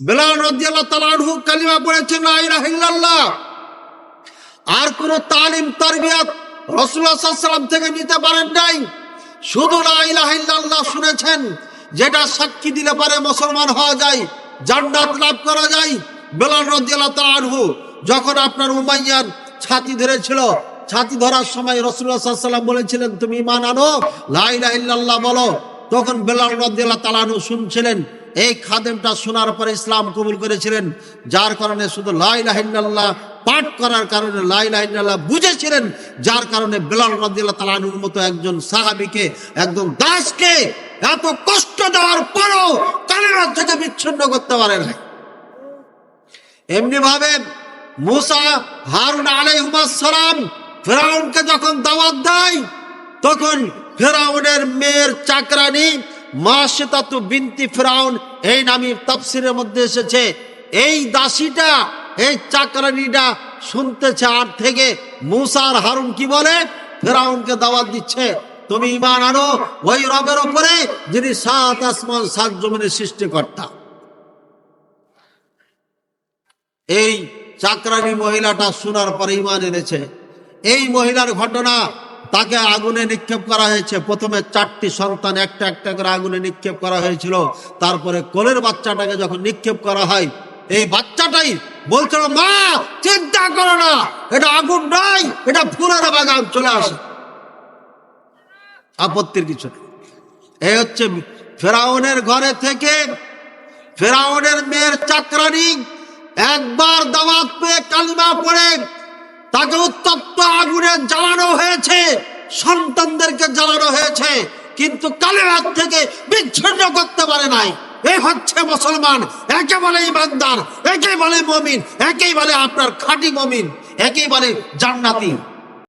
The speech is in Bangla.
বেলাল রাদিয়াল্লাহু তাআলা আনহু কালিমা পড়েছেন, লা ইলাহা আর কোন তালিম, তারবিয়াত সাল্লাম থেকে নিতে পারেন নাই। শুধু লা ইলাহা ইল্লাল্লাহ শুনেছেন, যেটা সাক্ষী দিলে পারে মুসলমান হওয়া যায়, জান্নাত লাভ করা যায়। বেলাল রাদিয়াল্লাহু তাআলা আনহু যখন আপনার উমাইয়ার ছাতি ধরেছিল, ছাতি ধরার সময় সাল্লাম বলেছিলেন, তুমি ঈমান আনো, লা ইলাহা বলো। তখন বেলাল রাদিয়াল্লাহু তাআলা আনহু শুনছিলেন এই খাদেমটা শোনার পরে ইসলাম কবুল করেছিলেন, যার কারণে শুধু লাইলাহিল্লাহ পাঠ করার কারণে লাইলাহিল্লাহ বুঝেছিলেন, যার কারণে বেলাল রাদিয়াল্লাহু তাআলা আনহুর মতো একজন সাহাবীকে একজন দাসকে এত কষ্ট দেওয়ার পরও কালেমা থেকে বিচ্ছিন্ন করতে পারে না এমনি ভাবে মুসা, হারুন সালাম ফেরাউনকে যখন দাওয়াত দেয়, তখন ফেরাউনের মেয়ের চাকরানি মাসেতাতু বিনতি ফেরাউন, এই নামই তাফসিরের মধ্যে এসেছে। এই দাসীটা, এই চাকরানিটা শুনতেছে আর থেকে মুসা আর হারুন কি বলে? ফেরাউনকে দাওয়াত দিচ্ছে। তুমি ইমান আনো, ওই রবের ওপরে যিনি সাত আসমান, সাত জমিনের সৃষ্টিকর্তা। এই চাকরানি মহিলাটা শোনার পরে ইমান এনেছে। এই মহিলার ঘটনা তাকে আগুনে নিক্ষেপ করা হয়েছে। প্রথমে চারটি সন্তান একটা একটা করে আগুনে নিক্ষেপ করা হয়েছিল। তারপরে কোলের বাচ্চাটাকে যখন নিক্ষেপ করা হয়, এই বাচ্চাটাই বলছিল, মা, চিন্তা করো না, এটা আগুন নয় এটা ফুলের বাগান, চলে আসে। আপত্তির কিছু নেই। এই হচ্ছে ফেরাউনের ঘরে থেকে ফেরাউনের মেয়ের চাকরানি একবার দাওয়াত পেয়ে কালিমা পড়ে তাকে উত্তপ্ত আগুনে জ্বালানো হয়েছে, সন্তানদেরকে জ্বালানো হয়েছে, কিন্তু কালের হাত থেকে বিচ্ছিন্ন করতে পারে নাই। এই হচ্ছে মুসলমান, একে বলে ইমানদার, একে বলে মমিন, একেই বলে আপনার খাঁটি মমিন, একেই বলে জান্নাতি।